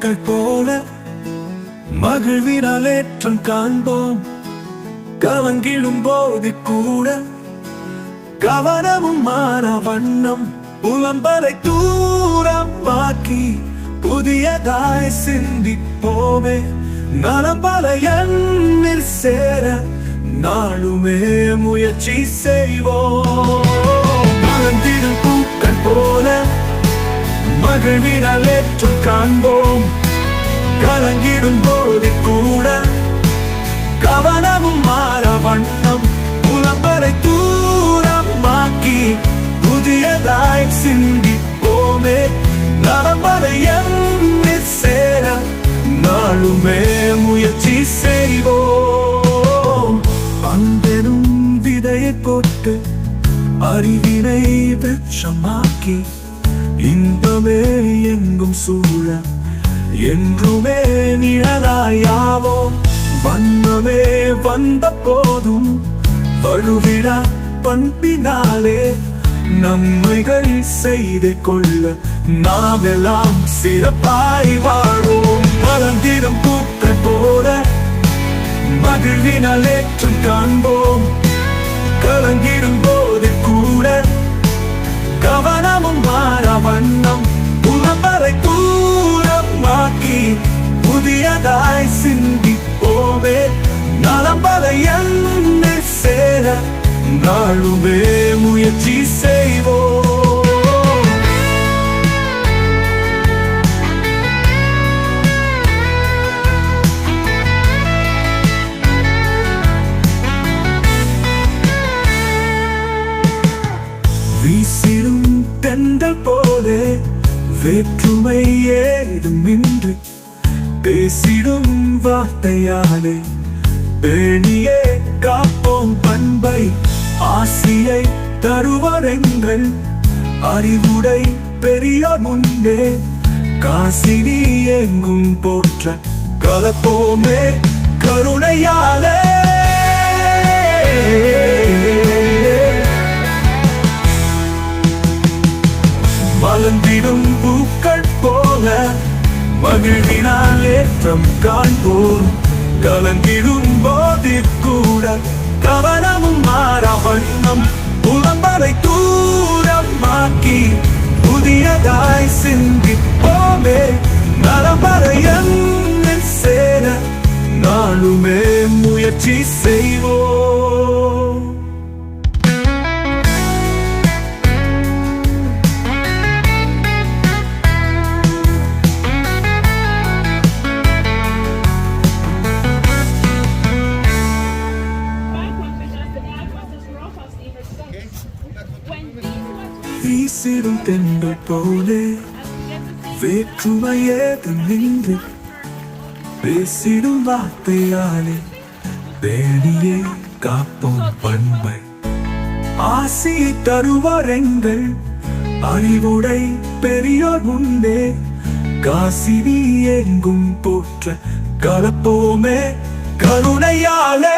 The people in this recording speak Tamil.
பூக்கள் போல மகிழ்வினால் ஏற்றம் காண்போம். கவங்கிடும் போது கூட கவனமும் மான வண்ணம் புலம்பலை தூரமாக்கி புதியதாய் சிந்திப்போமே. நலம்பல எண்ணில் சேர நாளுமே முயற்சி செய்வோம். மகிழ்வினால் ஏற்று காண்போம் கலங்கிடும் போது கூட கவனமும் மாற வண்ணம். புலம்பரை தூரமாக்கி புதியதாய் சிந்திப்போமே. நலம்பரை எண்ணி சேர நாளுமே முயற்சி செய்வோம். அன்பெனும் விதையை போட்டு அறிவினை வெச்சமாக்கி இன்பமே எங்கும் சூழ என்றுமே நிழலாயாவோம் வண்ணமே வந்த போதும் வலுவிட பண்பினாலே நம்மைகள் செய்து கொள்ள நாமெல்லாம் சிறப்பாய் வாழும் வளர்ந்திடும் பூத்த போல மகிழ்வினால் ஏற்றும் புதியதாய் சிந்திப்போமே நலம்பல என்ன சேர நாளுமே முயற்சி செய்வோம் வீசிடும் தெந்தல் போலே வேற்றுமை ஏதுமின்றி பேசிடும் வார்த்தையாலே பேணியே காப்போம் பண்பை ஆசியை தருவரெங்கள் அறிவுடை பெரியார் முன்னே காசினி எங்கும் போற்ற கலப்போமே கருணையாலே. மகிழ்வினால் ஏற்றம் காண்போம். கலங்கிடும் போதிற்கூட கவனமும் மாற வண்ணம் வீசிடும் தென்றல் போலே. வேற்றுமையேது நின்று பேசிடும் வார்த்தையாலே தேடியே காப்போம் பண்பை ஆசி தருவரெங்கள் அறிவுடை பெரியோர் உண்டே காசினி எங்கும் போற்ற கலப்போமே கருணையாலே.